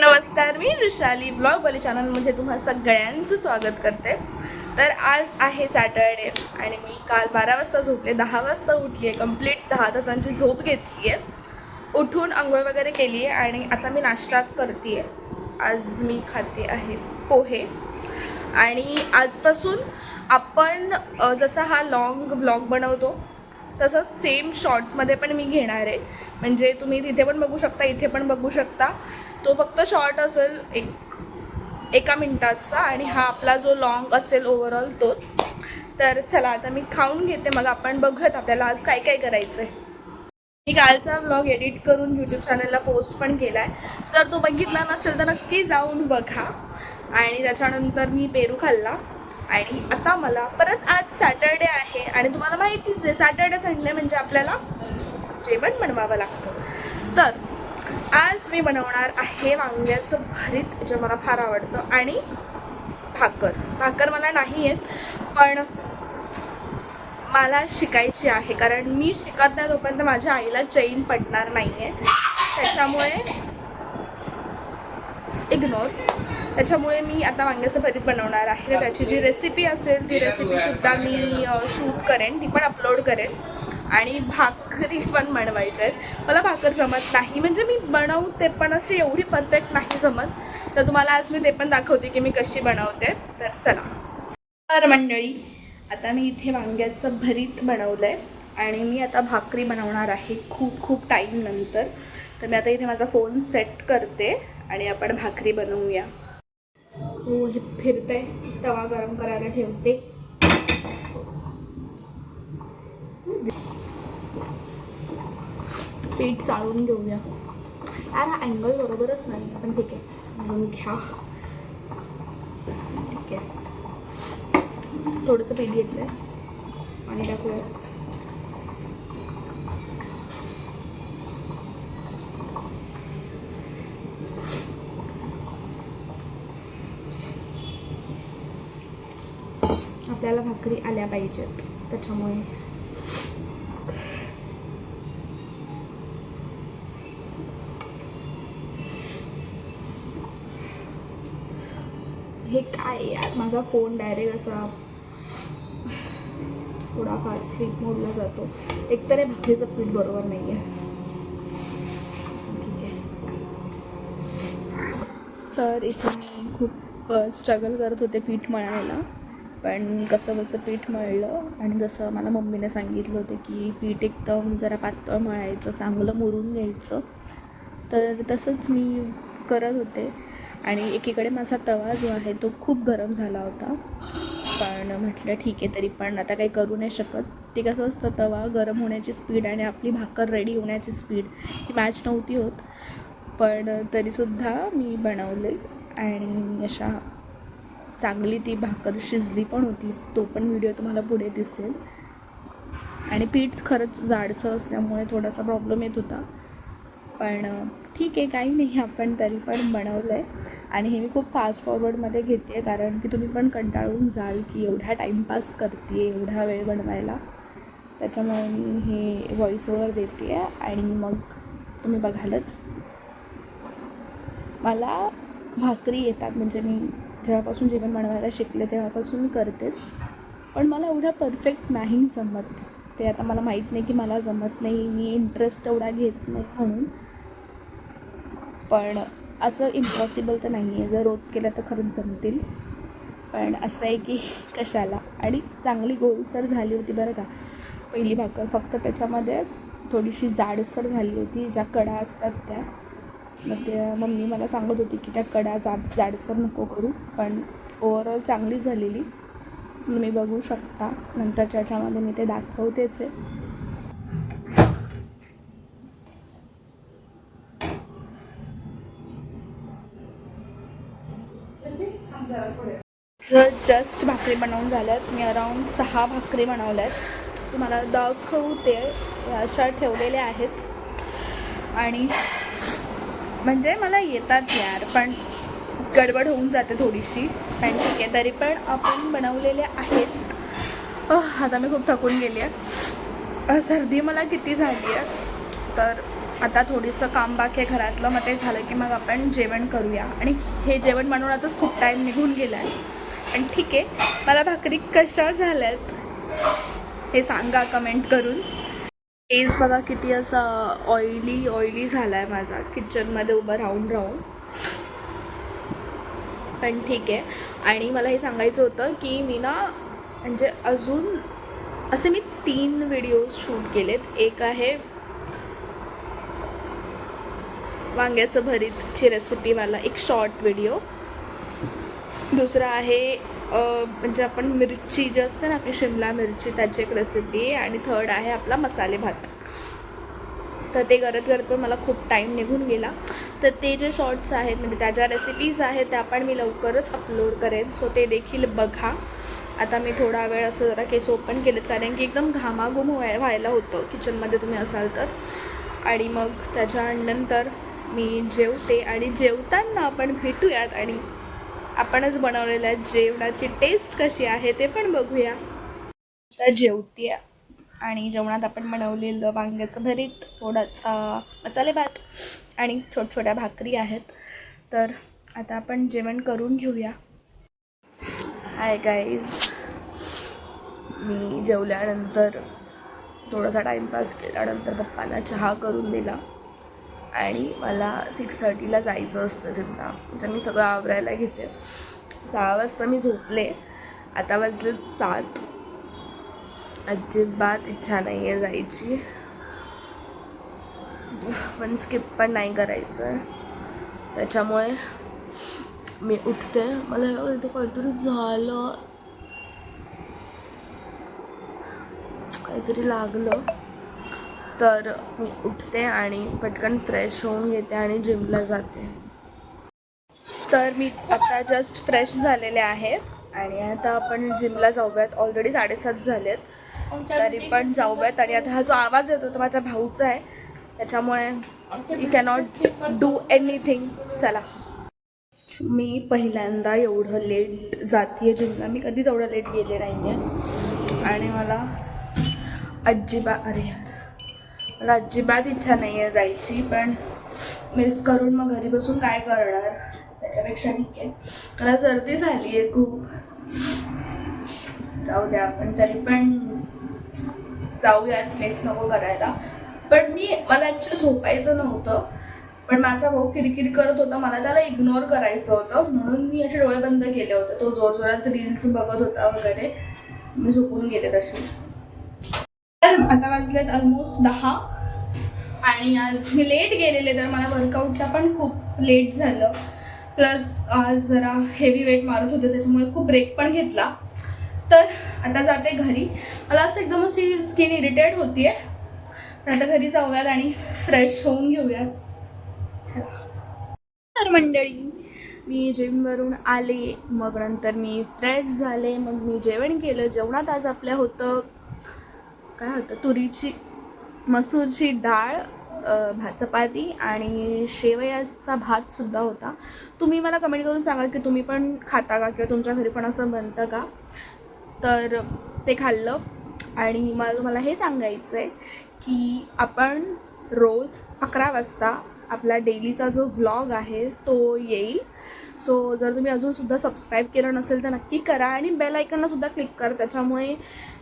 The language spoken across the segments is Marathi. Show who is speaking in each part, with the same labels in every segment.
Speaker 1: नमस्कार. मी ऋषाली ब्लॉग वाली चॅनलमध्ये तुम्हा सगळ्यांचं स्वागत करते. तर आज आहे सॅटरडे आणि मी काल बारा वाजता झोपले दहा वाजता उठली आहे कंप्लीट दहा तासांची झोप घेतली आहे उठून आंघोळ वगैरे केली आहे आणि आता मी नाश्ता करते आहे आज मी खाते आहे पोहे. आणि आजपासून आपण जसा हा लॉंग ब्लॉग बनवतो तसंच सेम शॉर्ट्समध्ये पण मी घेणार आहे. म्हणजे तुम्ही तिथे पण बघू शकता इथे पण बघू शकता. तो फक्त शॉर्ट असेल एक एका मिनटाचा आणि हा आपला जो लॉंग असेल ओव्हरऑल तोच. तर चला आता मी खाऊन घेते मग आपण बघूयात आपल्याला आज काय काय करायचं आहे मी कालचा व्लॉग एडिट करून यूट्यूब चॅनलला पोस्ट पण केला आहे जर तो बघितला नसेल तर नक्की जाऊन बघा. आणि त्याच्यानंतर मी पेरू खाल्ला. आणि आता मला परत आज सॅटरडे आहे आणि तुम्हाला माहितीच आहे सॅटरडे संडे म्हणजे आपल्याला जेवण बनवावं लागतं. तर आज मी बनवणार आहे वांग्याचं भरीत जे मला फार आवडतं. आणि भाकर. भाकर मला नाही येत पण मला शिकायची आहे. कारण मी शिकत नाही तोपर्यंत माझ्या आईला चैन पडणार नाही आहे त्याच्यामुळे इग्नोर त्याच्यामुळे मी आता वांग्याचं भरीत बनवणार आहे. त्याची जी रेसिपी असेल ती रेसिपीसुद्धा मी शूट करेन. ती पण अपलोड करेन. आणि भाकरी पण बनवायच्या आहेत. मला भाकर जमत नाही. म्हणजे मी बनवते पण अशी एवढी परफेक्ट नाही जमत. तर तुम्हाला आज मी ते पण दाखवते की मी कशी बनवते. तर चला. तर मंडळी आता मी इथे वांग्याचं भरीत बनवलं आहे आणि मी आता भाकरी बनवणार आहे खूप खूप टाईम नंतर. तर मी आता इथे माझा फोन सेट करते आणि आपण भाकरी बनवूया. हो हे फिरते तवा गरम करायला ठेवते. पीठ चाळून घेऊया. यार हा अँगल बरोबरच नाही आपण ठीक आहे. म्हणून घ्या. ठीक आहे. थोडंसं पीठ घेतलं आहे आणि टाकूया. आपल्याला भाकरी आल्या पाहिजेत. त्याच्यामुळे हे काय आहे यार माझा फोन डायरेक्ट असा थोडाफार स्लीप मोडला जातो. एकतर हे भाकरीचं पीठ बरोबर नाही आहे ठीक आहे. तर इथे मी खूप स्ट्रगल करत होते पीठ मळायला. पण कसं कसं पीठ मळलं आणि जसं मला मम्मीने सांगितलं होतं की पीठ एकदम जरा पातळ मळायचं चांगलं मुरून घ्यायचं. तर तसंच मी करत होते. आणि एकीकडे माझा तवा जो आहे तो खूप गरम झाला होता. पण म्हटलं ठीक आहे तरी पण आता काही करू नाही शकत. ते कसं असतं तवा गरम होण्याची स्पीड आणि आपली भाकर रेडी होण्याची स्पीड ही मॅच नव्हती होत. पण तरीसुद्धा मी बनवले आणि अशा चांगली ती भाकर शिजली पण होती. तो पण व्हिडिओ तुम्हाला पुढे दिसेल. आणि पीठ खरंच जाडसं असल्यामुळे थोडासा प्रॉब्लेम येत होता. पण ठीक आहे काही नाही आपण तरी पण बनवलं आहे आणि हे मी खूप फास्ट फॉरवर्डमध्ये घेते आहे कारण की तुम्ही पण कंटाळून जाल की एवढा टाईमपास करते एवढा वेळ बनवायला. त्याच्यामुळे मी हे व्हॉईस ओवर देते आहे आणि मग तुम्ही बघालच. मला भाकरी येतात म्हणजे मी जेव्हापासून जेवण बनवायला शिकले तेव्हापासून मी करतेच. पण मला एवढं परफेक्ट नाही जमत. ते आता मला माहीत नाही की मला जमत नाही मी इंटरेस्ट एवढा घेत नाही म्हणून. पण असं इम्पॉसिबल तर नाही आहे जर रोज केलं तर खरंच जमतील. पण असं आहे की कशाला? आणि चांगली गोलसर झाली होती बरं का. पहिली भाकर फक्त त्याच्यामध्ये थोडीशी जाडसर झाली होती ज्या कडा असतात त्या. मग त्या मम्मी मला सांगत होती की त्या कडा जाड जाडसर नको करू. पण ओवरऑल चांगली झालेली. तुम्ही बघू शकता. नंतरच्या याच्यामध्ये मी ते दाखवतेच आहे. जर जस्ट भाकरी बनवून झाल्यात मी अराऊंड सहा भाकरी बनवल्यात. तुम्हाला दाखवते या अशा ठेवलेल्या आहेत. आणि म्हणजे मला येतात यार पण गडबड होऊन जाते थोडीशी. पण ठीक आहे तरी पण आपण बनवलेले आहेत. आता मी खूप थकून गेली आहे सर्दी मला किती झाली आहे तर आता थोडंसं काम बाकी आहे घरातलं मग ते झालं की मग आपण जेवण करूया. आणि हे जेवण बनवण्यातच खूप टाईम निघून गेला आहे पण ठीक आहे मला भाकरी कशा झाल्यात हे सांगा कमेंट करून. फेस बघा किती असा ऑइली ऑइली झाला आहे माझा. किचनमध्ये उभं राहून राहून. पण ठीक आहे. आणि मला हे सांगायचं होतं की मी ना म्हणजे अजून असे मी तीन व्हिडिओज शूट केलेत. एक आहे वांग्याचं भरीतची रेसिपीवाला एक शॉर्ट व्हिडिओ दुसरा आहे म्हणजे आपण मिरची जी असते ना आपली शिमला मिरची त्याची एक रेसिपी आणि थर्ड आहे आपला मसाले भात. तर ते करत करत पण मला खूप टाईम निघून गेला. तर ते जे शॉर्ट्स आहेत म्हणजे त्या ज्या रेसिपीज आहेत त्या पण मी लवकरच अपलोड करेन. सो ते देखील बघा. आता मी थोडा वेळ असं जरा केस ओपन केलेत कारण की एकदम घामाघूम व्हाय व्हायला होतं किचनमध्ये तुम्ही असाल तर. आणि मग त्याच्यानंतर मी जेवते आणि जेवताना आपण भेटूयात आणि आपणच बनवलेल्या जेवणाची टेस्ट कशी आहे ते पण बघूया. आता जेवते आणि जेवणात आपण बनवलेलं वांग्याचं भरीत थोडासा मसाले भात आणि छोट छोट्या भाकरी आहेत. तर आता आपण जेवण करून घेऊया. हाय गाईज मी जेवल्यानंतर थोडासा टाईमपास केल्यानंतर पप्पांना चहा करून दिला. आणि मला सिक्स थर्टीला जायचं असतं जिमला म्हणजे मी सगळं आवरायला घेते. सहा वाजता मी झोपले. आता वाजले सात. अजिबात इच्छा नाही आहे जायची. पण स्किप पण नाही करायचं. आहे त्याच्यामुळे मी उठते. मला इथं काहीतरी झालं. काहीतरी लागलं. तर मी उठते आणि पटकन फ्रेश होऊन घेते आणि जिमला जाते. तर मी आता जस्ट फ्रेश झालेले आहे आणि आता आपण जिमला जाऊयात. ऑलरेडी साडेसात झालेत. तरी पण जाऊयात आणि आता हा जो आवाज येतो तो माझ्या भाऊचा आहे. त्याच्यामुळे यू कॅनॉट डू एनिथिंग चला. मी पहिल्यांदा एवढं लेट जाते जिमला मी कधीच एवढं लेट गेले नाही आहे आणि मला अजिबा अरे यार. मला अजिबात इच्छा नाही आहे जायची पण मिस करून मग घरी बसून काय करणार? त्याच्यापेक्षा ठीक आहे. मला सर्दी झाली आहे खूप. जाऊ द्या आपण तरी पण जाऊयात मिस नको करायला. पण मी मला ॲक्च्युली झोपायचं नव्हतं. पण माझा भाऊ किरकिर करत होता मला त्याला इग्नोर करायचं होतं. म्हणून मी असे डोळे बंद केले होते. तो जोरजोरात रील्स बघत होता वगैरे. मी झोपून गेले तशीच तर आता वाजलेत ऑलमोस्ट दहा. आणि आज मी लेट गेलेले तर मला वर्कआउटला पण खूप लेट झालं. प्लस आज जरा हेवी वेट मारत होते त्याच्यामुळे खूप ब्रेक पण घेतला. तर आता जाते घरी. मला असं एकदम अशी स्किन इरिटेट होती आहे पण आता घरी जाऊयात आणि फ्रेश होऊन घेऊयात. चला. तर मंडळी मी जिमवरून आले. मग नंतर मी फ्रेश झाले. मग मी जेवण केलं. जेवणात आज आपल्या होतं काय होतं? तुरीची मसूरची डाळ भात चपाती आणि शेवयाचा भातसुद्धा होता. तुम्ही मला कमेंट करून सांगाल की तुम्ही पण खाता का किंवा तुमच्या घरी पण असं बनतं का? तर ते खाल्लं आणि मला तुम्हाला हे सांगायचं आहे की आपण रोज अकरा वाजता आपला डेलीचा जो ब्लॉग आहे तो येईल. सो जर तुम्ही अजूनसुद्धा सबस्क्राईब केलं नसेल तर नक्की करा आणि बेल आयकनलासुद्धा क्लिक करा. त्याच्यामुळे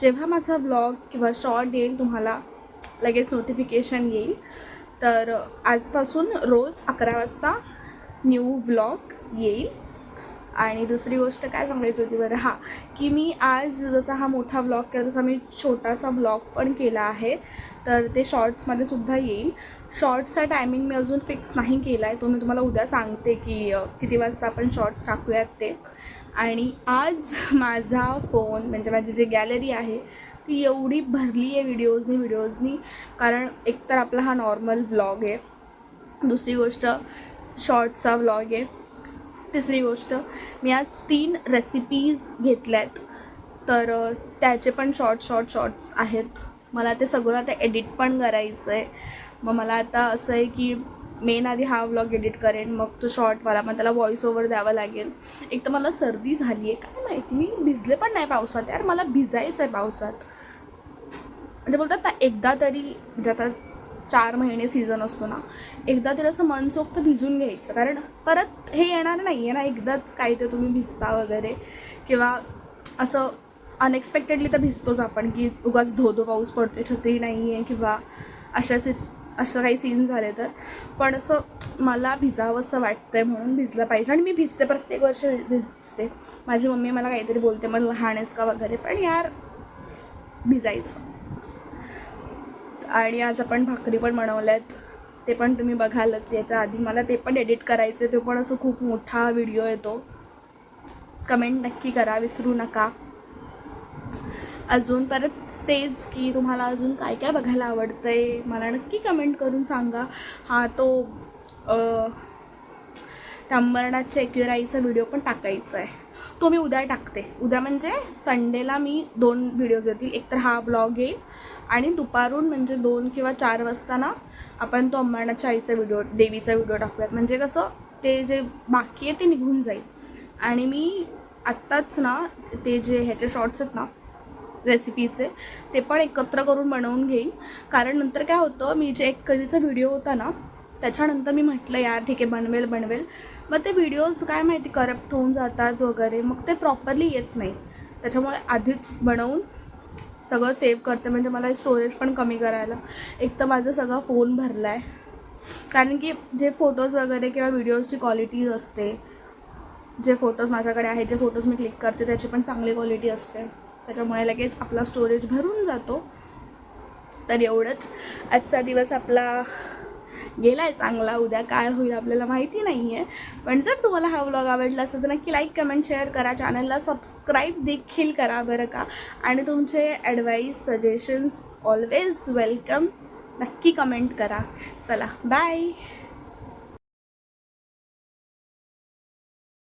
Speaker 1: जेव्हा माझा ब्लॉग किंवा शॉर्ट येईल तुम्हाला लगेच नोटिफिकेशन येईल. तर आजपासून रोज अकरा वाजता न्यू व्लॉग येईल. आणि दुसरी गोष्ट काय सांगायची होती बरं? हां की मी आज जसा हा मोठा ब्लॉग केला तसा मी छोटासा ब्लॉग पण केला आहे. तर ते शॉर्ट्समध्ये सुद्धा येईल. शॉर्ट्सचा टायमिंग मी अजून फिक्स नाही केला आहे तो मी तुम्हाला उद्या सांगते की किती वाजता आपण शॉर्ट्स टाकूयात ते. आणि आज माझा फोन म्हणजे माझी जी गॅलरी आहे ती एवढी भरली आहे व्हिडिओजनी व्हिडिओजनी. कारण एकतर आपला हा नॉर्मल व्लॉग आहे. दुसरी गोष्ट शॉर्ट्सचा व्लॉग आहे. तिसरी गोष्ट मी आज तीन रेसिपीज घेतल्यात. तर त्याचे पण शॉर्ट शॉर्ट शॉर्ट्स आहेत. मला ते सगळं आता एडिट पण करायचं आहे मग मला आता असं आहे की मेन आधी हा व्लॉग एडिट करेन मग तो शॉर्टवाला पण त्याला व्हॉइस ओव्हर द्यावा लागेल. एक तर मला सर्दी झाली आहे काय माहिती मी भिजले पण नाही पावसात यार मला भिजायचं आहे पावसात. म्हणजे बोलतात ना एकदा तरी म्हणजे आता चार महिने सीझन असतो ना एकदा तरी असं मनसोक्त भिजून घ्यायचं. कारण परत हे येणार नाही आहे ना एकदाच काही ते तुम्ही भिजता वगैरे. किंवा असं अनएक्सपेक्टेडली तर भिजतोच आपण की उगाच धो धो पाऊस पडते छत्री नाही आहे किंवा अशा सि असं काही सीन झाले तर. पण असं मला भिजावंसं वाटतं आहे म्हणून भिजलं पाहिजे. आणि मी भिजते प्रत्येक वर्षी भिजते. माझी मम्मी मला काहीतरी बोलते मग लहान आहेस का वगैरे? पण यार भिजायचं. आणि आज आपण भाकरी पण बनवल्यात. ते पण तुम्ही बघालच. याच्या आधी मला ते पण एडिट करायचे ते पण असं खूप मोठा व्हिडिओ येतो. कमेंट नक्की करा विसरू नका. अजून परत तेच की तुम्हाला अजून काय काय बघायला आवडतंय? मला नक्की कमेंट करून सांगा. हा तो त्या अंबरनाथच्या एक्युराईचा व्हिडिओ पण टाकायचा आहे तो मी उद्या टाकते. उद्या म्हणजे संडेला मी दोन व्हिडिओज येतील एक तर हा ब्लॉग येईल आणि दुपारून म्हणजे दोन किंवा चार वाजता ना आपण तो अंबरनाथच्या आईचा व्हिडिओ देवीचा व्हिडिओ टाकूयात. म्हणजे कसं ते जे बाकी आहे ते निघून जाईल. आणि मी आत्ताच ना ते जे ह्याचे शॉर्ट्स आहेत ना रेसिपीचे ते पण एकत्र करून बनवून घेईन. कारण नंतर काय होतं मी जे एक कधीचा व्हिडिओ होता ना त्याच्यानंतर मी म्हटलं यार ठीक आहे बनवेल बनवेल. मग ते व्हिडिओज काय माहिती करप्ट होऊन जातात वगैरे. मग ते प्रॉपरली येत नाही. त्याच्यामुळे आधीच बनवून सगळं सेव्ह करते. म्हणजे मला स्टोरेज पण कमी करायला. एक तर माझं सगळं फोन भरला आहे कारण की जे फोटोज वगैरे किंवा व्हिडिओजची क्वालिटी असते जे फोटोज माझ्याकडे आहेत जे फोटोज मी क्लिक करते त्याची पण चांगली क्वालिटी असते. त्याच्यामुळे लगेच आपला स्टोरेज भरून जातो. तर एवढंच. आजचा दिवस आपला गेला आहे चांगला. उद्या काय होईल आपल्याला माहिती नाही आहे पण जर तुम्हाला हा व्लॉग आवडला असेल तर नक्की लाईक कमेंट शेअर करा. चॅनलला सबस्क्राईब देखील करा बरं का. आणि तुमचे ॲडवाईस सजेशन्स ऑलवेज वेलकम नक्की कमेंट करा. चला बाय